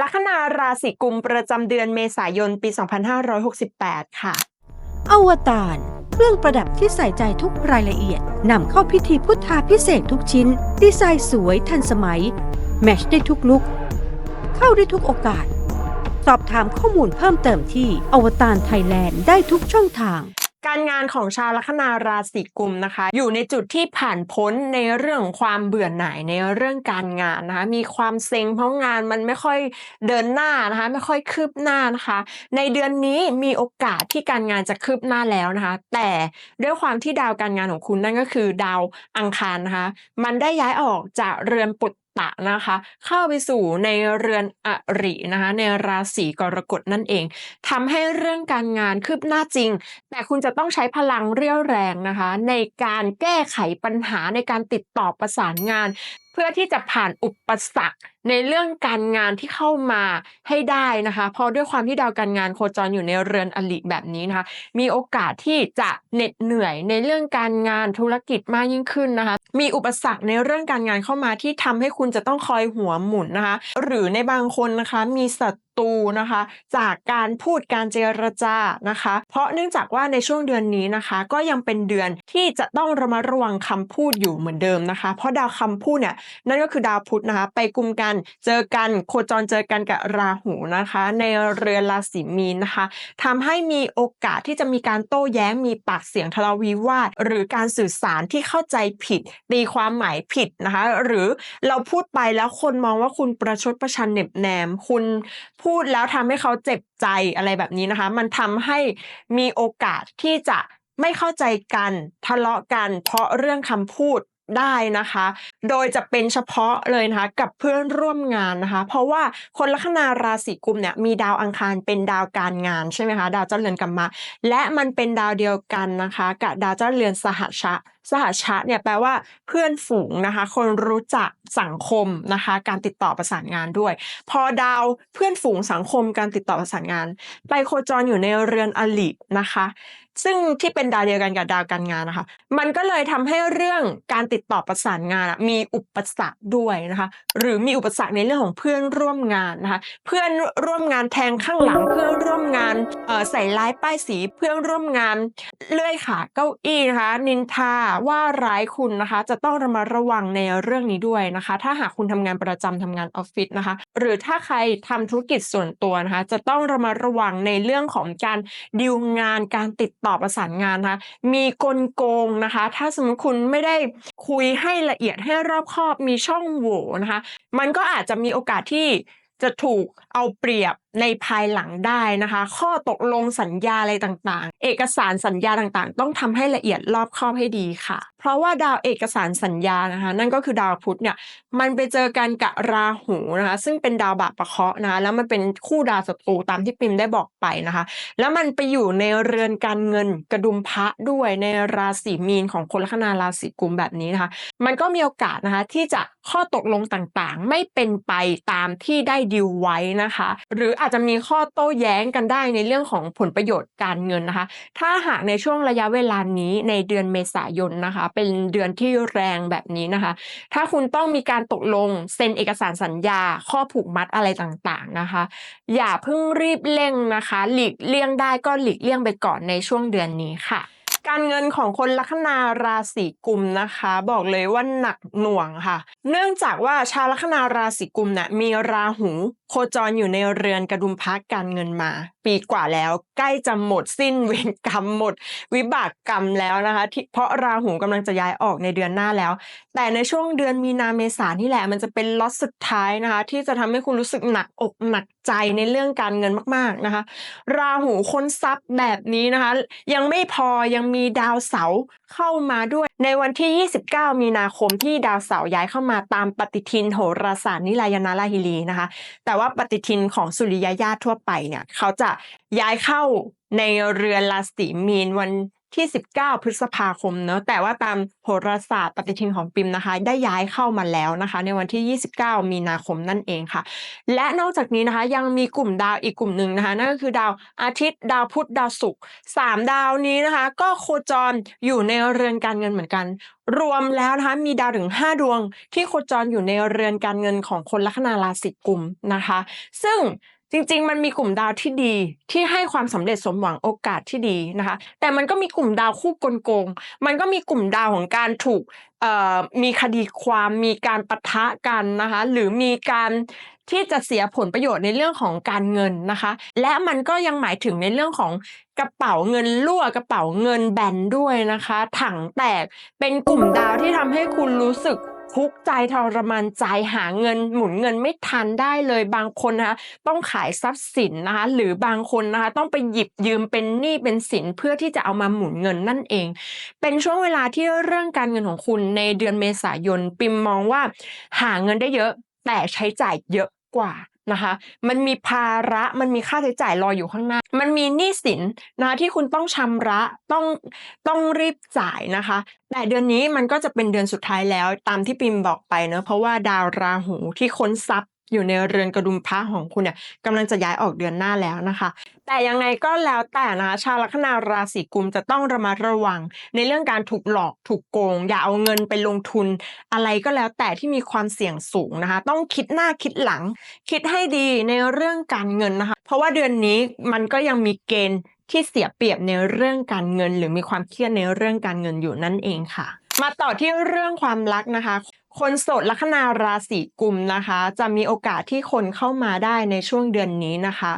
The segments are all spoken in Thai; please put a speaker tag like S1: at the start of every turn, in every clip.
S1: ลัคนาราศีกุมประจำเดือนเมษายนปี 2568 ค่ะ
S2: อวตารเครื่องประดับที่ใส่ใจทุกรายละเอียดนำเข้าพิธีพุทธาพิเศษทุกชิ้น ดีไซน์สวยทันสมัย แมชได้ทุกลุก เข้าได้ทุกโอกาส สอบถามข้อมูลเพิ่มเติมที่อวตารไทยแลนด์ได้ทุกช่องทาง
S1: การงานของชาวลัคนาราศีกุมนะคะ อยู่ในจุดที่ผ่านพ้นในเรื่องของความเบื่อหน่ายในเรื่องการงานนะคะ มีความเซ็งเพราะงานมันไม่ค่อยเดินหน้านะคะ ไม่ค่อยคืบหน้านะคะ ในเดือนนี้มีโอกาสที่การงานจะคืบหน้าแล้วนะคะ แต่ด้วยความที่ดาวการงานของคุณนั่นก็คือดาวอังคารนะคะ มันได้ย้ายออกจากเรือนปุต ตะนะคะ เข้าไปสู่ในเรือนอรินะคะในราศีกรกฎนั่นเองทำให้เรื่องการงานคืบหน้าจริง แต่คุณจะต้องใช้พลังเรี่ยวแรงนะคะ ในการแก้ไขปัญหาในการติดต่อประสานงาน พื่อที่จะผ่านอุปสรรคในเรื่องการงานที่เข้ามาให้ได้นะคะ เพราะด้วยความที่ดาวการงานโคจรอยู่ในเรือนอลิแบบนี้นะคะ มีโอกาสที่จะเหน็ดเหนื่อยในเรื่องการงานธุรกิจมากยิ่งขึ้นนะคะ มีอุปสรรคในเรื่องการงานเข้ามาที่ทำให้คุณจะต้องคอยหัวหมุนนะคะ หรือในบางคนนะคะมีศั ตูนะคะ จากการพูดการเจรจานะคะ เพราะเนื่องจากว่าในช่วงเดือนนี้นะคะ ก็ยังเป็นเดือนที่จะต้องระมัดระวังคำพูดอยู่เหมือนเดิมนะคะ เพราะดาวคำพูดเนี่ยนั่นก็คือดาวพุธนะคะ ไปกุมกันเจอกันโคจรเจอกันกับราหูนะคะ ในเรือนราศีมีนนะคะทำให้มีโอกาสที่จะมีการโต้แย้งมีปากเสียงทะเลาะวิวาทหรือการสื่อสารที่เข้าใจผิด ตีความหมายผิดนะคะ หรือเราพูดไปแล้วคนมองว่าคุณประชดประชันเหน็บแนม คุณพูพูดแล้วทำให้เขาเจ็บใจอะไรแบบนี้นะคะ มันทำให้มีโอกาสที่จะไม่เข้าใจกันทะเลาะกัน เพราะเรื่องคำพูดได้นะคะ โดยจะเป็นเฉพาะเลยนะคะกับเพื่อนร่วมงานนะคะ เพราะว่าคนลัคนาราศีกุมเนี่ยมีดาวอังคารเป็นดาวการงานใช่ไหมคะ ดาวเจ้าเรือนกรรมะ และมันเป็นดาวเดียวกันนะคะ กับดาวเจ้าเรือนสหชะ สหชะเนี่ยแปลว่าเพื่อนฝูงนะคะ คนรู้จักสังคมนะคะ การติดต่อประสานงานด้วย พอดาวเพื่อนฝูงสังคมการติดต่อประสานงาน ไปโคจรอยู่ในเรือนอลินะคะ ซึ่งที่เป็นดาวเดียวกันกับดาวการงานนะคะ มันก็เลยทำให้เรื่องการติดต่อประสานงานอะมีอุปสรรคด้วยนะคะ หรือมีอุปสรรคในเรื่องของเพื่อนร่วมงานนะคะ เพื่อนร่วมงานแทงข้างหลังเพื่อนร่วมงานเอ่อใส่ร้ายป้ายสีเพื่อนร่วมงานเลื่อยขาเก้าอี้นะคะ นินทาว่าร้ายคุณนะคะ จะต้องระมัดระวังในเรื่องนี้ด้วยนะคะ ถ้าหากคุณทำงานประจำทำงานออฟฟิศนะคะ หรือถ้าใครทำธุรกิจส่วนตัวนะคะ จะต้องระมัดระวังในเรื่องของการดีลงานการติดต่อประสานงานนะคะมีกลโกงนะคะ ถ้าสมมติคุณไม่ได้คุยให้ละเอียดให้รอบคอบมีช่องโหว่นะคะ มันก็อาจจะมีโอกาสที่จะถูกเอาเปรียบในภายหลังได้นะคะ ข้อตกลงสัญญาอะไรต่างๆ เอกสารสัญญาต่างๆ ต้องทำให้ละเอียดรอบคอบให้ดีค่ะ เพราะว่าดาวเอกสารสัญญานะคะ นั่นก็คือดาวพุธเนี่ยมันไปเจอกันกับราหูนะคะ ซึ่งเป็นดาวบาปประเคราะห์นะะแล้วมันเป็นคู่ดาวศัตรูตามที่ปิมได้บอกไปนะคะ แล้วมันไปอยู่ในเรือนการเงินกระดุมพระด้วยในราศีมีนของคนลัคนาราศีกุมแบบนี้นะคะ มันก็มีโอกาสนะคะที่จะข้อตกลงต่างๆ ไม่เป็นไปตามที่ได้ดีลไว้นะคะ หรืออาจจะมีข้อโต้แย้งกันได้ในเรื่องของผลประโยชน์การเงินนะคะ ถ้าหากในช่วงระยะเวลานี้ในเดือนเมษายนนะคะ เป็นเดือนที่แรงแบบนี้นะคะ ถ้าคุณต้องมีการตกลงเซ็นเอกสารสัญญา ข้อผูกมัดอะไรต่างๆนะคะ อย่าเพิ่งรีบเร่งนะคะ หลีกเลี่ยงได้ก็หลีกเลี่ยงไปก่อนในช่วงเดือนนี้ค่ะการเงินของคนลัคนาราศีกุมนะคะ บอกเลยว่าหนักหน่วงค่ะ เนื่องจากว่าชาวลัคนาราศีกุมเนี่ยมีราหู โคจรอยู่ในเรือนกระดุมพักการเงินมา ปีกว่าแล้วใกล้จะหมดสิ้นเวรกรรมหมด วิบากกรรมแล้วนะคะที่เพราะราหูกำลังจะย้ายออกในเดือนหน้าแล้ว แต่ในช่วงเดือนมีนาเมษานี่แหละมันจะเป็นล็อตสุดท้ายนะคะ ที่จะทำให้คุณรู้สึกหนักอกหนักใจในเรื่องการเงินมากๆนะคะ ราหูค้นทรัพย์แบบนี้นะคะ ยังไม่พอยังมีดาวเสาเข้ามาด้วย ในวันที่ 29 มีนาคมที่ดาวเสาร์ย้ายเข้ามาตามปฏิทินโหราศาสตร์นิลายนาราฮิลีนะคะ แต่ว่าปฏิทินของสุริยญาติทั่วไปเนี่ย เขาจะย้ายเข้าในเรือนราศีมีนวัน ที่ 19 พฤษภาคมเนอะแต่ว่าตามโหราศาสตร์ปฏิทินของปิมนะคะ ได้ย้ายเข้ามาแล้วนะคะ ในวันที่ 29 มีนาคมนั่นเองค่ะ และนอกจากนี้นะคะยังมีกลุ่มดาวอีกกลุ่มหนึ่งนะคะนั่นก็คือดาวอาทิตย์ดาวพุธดาวศุกร์สามดาวนี้นะคะ ก็โคจรอยู่ในเรือนการเงินเหมือนกัน รวมแล้วนะคะมีดาวถึง 5 ดวง ที่โคจรอยู่ในเรือนการเงินของคนลัคนาราศีกุมนะคะ ซึ่ง จริง ๆ มันมีกลุ่มดาวที่ดีที่ให้ความสำเร็จสมหวังโอกาสที่ดีนะคะ แต่มันก็มีกลุ่มดาวคู่กลโกง มันก็มีกลุ่มดาวของการถูกมีคดีความมีการปะทะกันนะคะหรือมีการที่จะเสียผลประโยชน์ในเรื่องของการเงินนะคะ และมันก็ยังหมายถึงในเรื่องของกระเป๋าเงินรั่วกระเป๋าเงินแบนด้วยนะคะ ถังแตกเป็นกลุ่มดาวที่ทำให้คุณรู้สึก ทุกข์ใจทรมานใจหาเงินหมุนเงินไม่ทันได้เลยบางคนนะคะต้องขายทรัพย์สินนะคะหรือบางคนนะคะต้องไปหยิบยืมเป็นหนี้เป็นสินเพื่อที่จะเอามาหมุนเงินนั่นเอง เป็นช่วงเวลาที่เรื่องการเงินของคุณในเดือนเมษายนปิมมองว่า หาเงินได้เยอะแต่ใช้จ่ายเยอะกว่า นะคะ มันมีภาระมันมีค่าใช้จ่ายรออยู่ข้างหน้า มันมีหนี้สินนะคะที่คุณต้องชำระต้องต้องรีบจ่ายนะคะ แต่เดือนนี้มันก็จะเป็นเดือนสุดท้ายแล้วตามที่ปิมบอกไปเนอะเพราะว่าดาวราหูที่ค้นทรัพย์ อยู่ในเรือนกระดุมพระของคุณเนี่ยกำลังจะย้ายออกเดือนหน้าแล้วนะคะ แต่ยังไงก็แล้วแต่นะคะชาวลัคนาราศีกุมจะต้องระมัดระวัง ในเรื่องการถูกหลอกถูกโกง อย่าเอาเงินไปลงทุน อะไรก็แล้วแต่ที่มีความเสี่ยงสูงนะคะ ต้องคิดหน้าคิดหลัง คิดให้ดีในเรื่องการเงินนะคะ เพราะว่าเดือนนี้มันก็ยังมีเกณฑ์ที่เสียเปรียบในเรื่องการเงิน หรือมีความเครียดในเรื่องการเงินอยู่นั่นเองค่ะ มาต่อที่เรื่องความรักนะคะ คนโสดลัคนาราศีกุมนะคะ จะมีโอกาสที่คนเข้ามาได้ในช่วงเดือนนี้นะคะ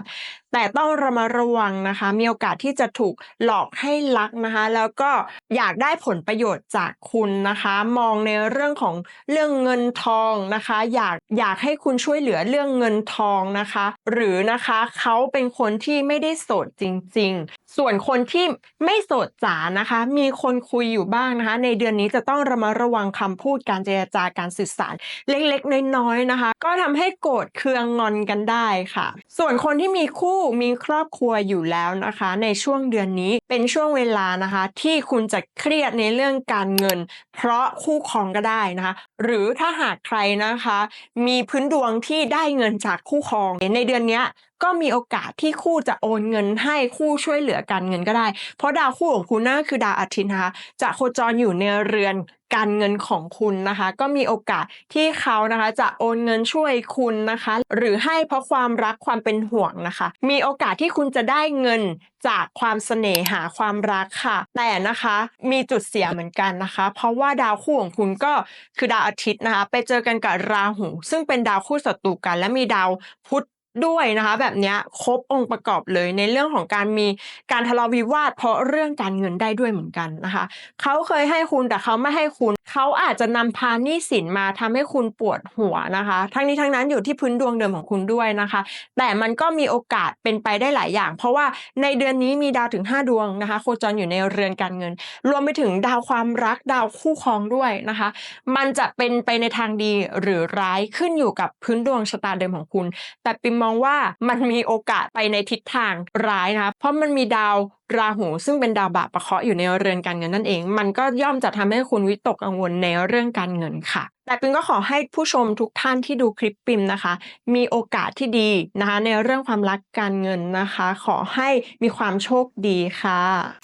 S1: แต่ต้องระมัดระวังนะคะ มีโอกาสที่จะถูกหลอกให้รักนะคะ แล้วก็อยากได้ผลประโยชน์จากคุณนะคะ มองในเรื่องของเรื่องเงินทองนะคะ อยากอยากให้คุณช่วยเหลือเรื่องเงินทองนะคะ หรือนะคะเขาเป็นคนที่ไม่ได้โสดจริง ส่วนคนที่ไม่โสดจ๋านะคะ มีคนคุยอยู่บ้างนะคะ ในเดือนนี้จะต้องระมัดระวังคำพูดการเจรจาการสื่อสารเล็กๆ น้อยๆนะคะ ก็ทำให้โกรธเคืองงอนกันได้ค่ะ ส่วนคนที่มีคู่มีครอบครัวอยู่แล้วนะคะ ในช่วงเดือนนี้เป็นช่วงเวลานะคะ ที่คุณจะเครียดในเรื่องการเงิน เพราะคู่ครองก็ได้นะคะ หรือถ้าหากใครนะคะ มีพื้นดวงที่ได้เงินจากคู่ครองในเดือนนี้ ก็มีโอกาสที่คู่จะโอนเงินให้คู่ช่วยเหลือการเงินก็ได้ เพราะดาวคู่ของคุณนั่นคือดาวอาทิตย์นะคะจะโคจรอยู่ในเรือนการเงินของคุณนะคะ ก็มีโอกาสที่เขานะคะ จะโอนเงินช่วยคุณนะคะ หรือให้เพราะความรักความเป็นห่วงนะคะ มีโอกาสที่คุณจะได้เงินจากความเสน่หาความรักค่ะ แต่นะคะมีจุดเสียเหมือนกันนะคะ เพราะว่าดาวคู่ของคุณก็คือดาวอาทิตย์นะคะ ไปเจอกันกับราหู ซึ่งเป็นดาวคู่ศัตรูกัน และมีดาวพุธ ด้วยนะคะ แบบนี้ครบองค์ประกอบเลยในเรื่องของการมีการทะเลาะวิวาท เพราะเรื่องการเงินได้ด้วยเหมือนกันนะคะเขาเคยให้คุณแต่เขาไม่ให้คุณเขาอาจจะนำพาหนี้สินมาทำให้คุณปวดหัวนะคะ ทั้งนี้ทั้งนั้นอยู่ที่พื้นดวงเดิมของคุณด้วยนะคะ แต่มันก็มีโอกาสเป็นไปได้หลายอย่าง เพราะว่าในเดือนนี้มีดาวถึง 5 ดวงนะคะ โคจรอยู่ในเรือนการเงิน รวมไปถึงดาวความรักดาวคู่ครองด้วยนะคะ มันจะเป็นไปในทางดีหรือร้ายขึ้นอยู่กับพื้นดวงชะตาเดิมของคุณ แต่ปิมมองว่ามันมีโอกาสไปในทิศทางร้ายนะคะเพราะมันมีดาวราหูซึ่งเป็นดาวบาปประเคาะอยู่ในเรือนการเงินนั่นเอง มันก็ย่อมจะทำให้คุณวิตกกังวลในเรื่องการเงินค่ะ แต่ปิมก็ขอให้ผู้ชมทุกท่านที่ดูคลิปปิมนะคะ มีโอกาสที่ดีนะคะ ในเรื่องความรักการเงินนะคะ ขอให้มีความโชคดีค่ะ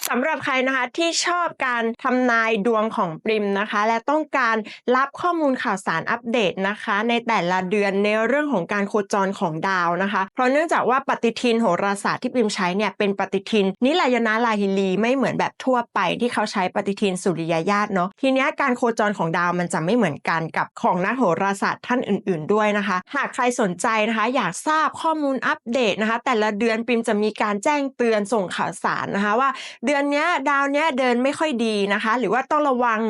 S1: สำหรับใครนะคะที่ชอบการทำนายดวงของปริมนะคะ และต้องการรับข้อมูลข่าวสารอัปเดตนะคะ ในแต่ละเดือนในเรื่องของการโคจรของดาวนะคะ เพราะเนื่องจากว่าปฏิทินโหราศาสตร์ที่ปริมใช้เนี่ยเป็นปฏิทินนิลายนาลาฮิลีไม่เหมือนแบบทั่วไปที่เขาใช้ปฏิทินสุริยญาตเนาะทีนี้การโคจรของดาวมันจะไม่เหมือนกันกับของนักโหราศาสตร์ท่านอื่น ๆ ด้วยนะคะ หากใครสนใจนะคะ อยากทราบข้อมูลอัปเดตนะคะ แต่ละเดือนปิมจะมีการแจ้งเตือนส่งข่าวสารนะคะ ว่าเดือนนี้ดาวเนี้ยเดินไม่ค่อยดีนะคะ หรือว่าต้องระวัง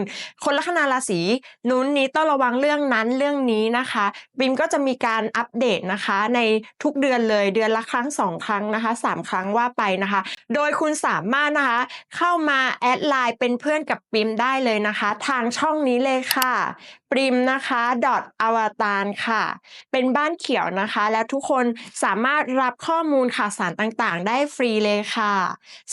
S1: คนลัคนาราศีนู้นนี้ต้องระวังเรื่องนั้นเรื่องนี้นะคะปิมก็จะมีการอัปเดตนะคะ ในทุกเดือนเลยเดือนละครั้งสองครั้งนะคะสามครั้งว่าไปนะคะ โดยคุณสามารถนะคะ เข้ามาแอดไลน์เป็นเพื่อนกับปิมได้เลยนะคะ ทางช่องนี้เลยค่ะปริมนะคะ dot avatar ค่ะ เป็นบ้านเขียวนะคะ และทุกคนสามารถรับข้อมูลข่าวสารต่างๆ ได้ฟรีเลยค่ะ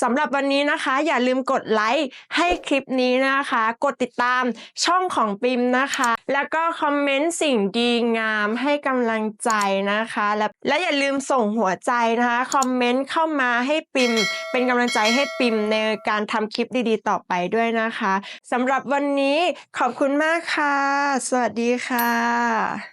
S1: สำหรับวันนี้นะคะ อย่าลืมกดไลค์ให้คลิปนี้นะคะ กดติดตามช่องของปิมนะคะ แล้วก็คอมเมนต์สิ่งดีงามให้กำลังใจนะคะ และและอย่าลืมส่งหัวใจนะคะคอมเมนต์เข้ามาให้ปิม เป็นกำลังใจให้ปิมในการทำคลิปดีๆ ต่อไปด้วยนะคะสำหรับวันนี้ขอบคุณมากค่ะสวัสดีค่ะ